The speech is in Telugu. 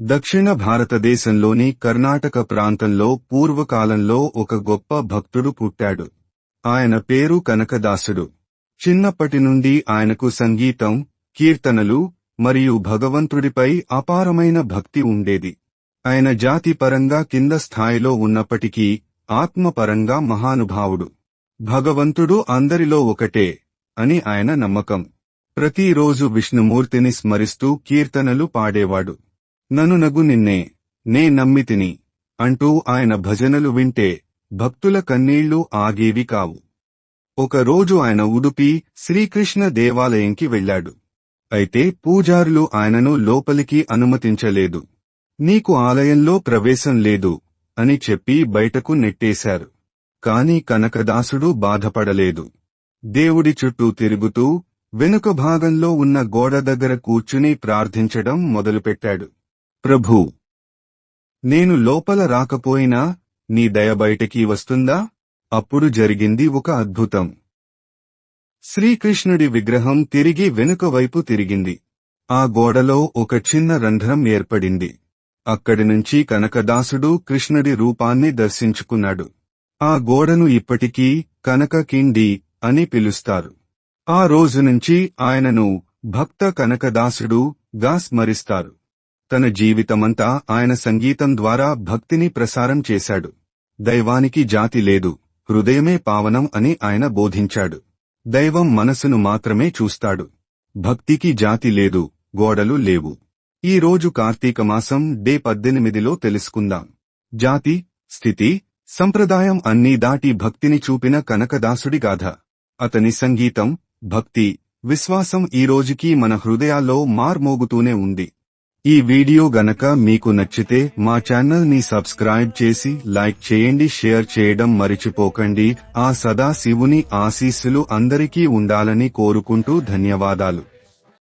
దక్షిణ భారతదేశంలోని కర్ణాటక ప్రాంతంలో పూర్వకాలంలో ఒక గొప్ప భక్తుడు పుట్టాడు. ఆయన పేరు కనకదాసుడు. చిన్నప్పటి నుండి ఆయనకు సంగీతం కీర్తనలు మరియు భగవంతుడిపై అపారమైన భక్తి ఉండేది. ఆయన జాతి పరంగా కింద స్థాయిలో ఉన్నప్పటికీ ఆత్మపరంగా మహానుభావుడు. భగవంతుడు అందరిలో ఒకటే అని ఆయన నమ్మకం. ప్రతిరోజు విష్ణుమూర్తిని స్మరిస్తూ కీర్తనలు పాడేవాడు. నను నగు నిన్నే నే నమ్మితిని అంటూ ఆయన భజనలు వింటే భక్తుల కన్నీళ్ళు ఆగేవి కావు. ఒకరోజు ఆయన ఉడుపి శ్రీకృష్ణ దేవాలయంకి వెళ్ళాడు. అయితే పూజారులు ఆయనను లోపలికి అనుమతించలేదు. నీకు ఆలయంలో ప్రవేశం లేదు అని చెప్పి బయటకు నెట్టేశారు. కాని కనకదాసుడు బాధపడలేదు. దేవుడి చుట్టూ తిరుగుతూ వెనుక భాగంలో ఉన్న గోడ దగ్గర కూర్చుని ప్రార్థించడం మొదలుపెట్టాడు. ప్రభూ నేను లోపల రాకపోయినా నీ దయ బయటికి వస్తుందా? అప్పుడు జరిగింది ఒక అద్భుతం. శ్రీకృష్ణుడి విగ్రహం తిరిగి వెనుక వైపు తిరిగింది. ఆ గోడలో ఒక చిన్న రంధ్రం ఏర్పడింది. అక్కడి నుంచి కనకదాసుడు కృష్ణుడి రూపాన్ని దర్శించుకున్నాడు. ఆ గోడను ఇప్పటికీ కనక కిండి అని పిలుస్తారు. ఆ రోజు నుంచి ఆయనను భక్త కనకదాసుడు గా స్మరిస్తారు. తన జీవితమంతా ఆయన సంగీతం ద్వారా భక్తిని ప్రసారం చేశాడు. దైవానికి జాతి లేదు హృదయమే పావనం అని ఆయన బోధించాడు. దైవం మనసును మాత్రమే చూస్తాడు. భక్తికి జాతి లేదు గోడలు లేవు. ఈ రోజు కార్తీక మాసం డే పద్దెనిమిదిలో తెలుసుకుందాం. జాతి స్థితి సంప్రదాయం అన్నీ దాటి భక్తిని చూపిన కనకదాసుడి గాథ. అతని సంగీతం భక్తి విశ్వాసం ఈ రోజుకీ మన హృదయాల్లో మార్మోగుతూనే ఉంది. ఈ వీడియో గనక మీకు నచ్చితే మా ఛానల్ని సబ్స్క్రైబ్ చేసి లైక్ చేయండి షేర్ చేయడం మరిచిపోకండి. ఆ సదా శివుని ఆశీస్సులు అందరికీ ఉండాలని కోరుకుంటూ ధన్యవాదాలు.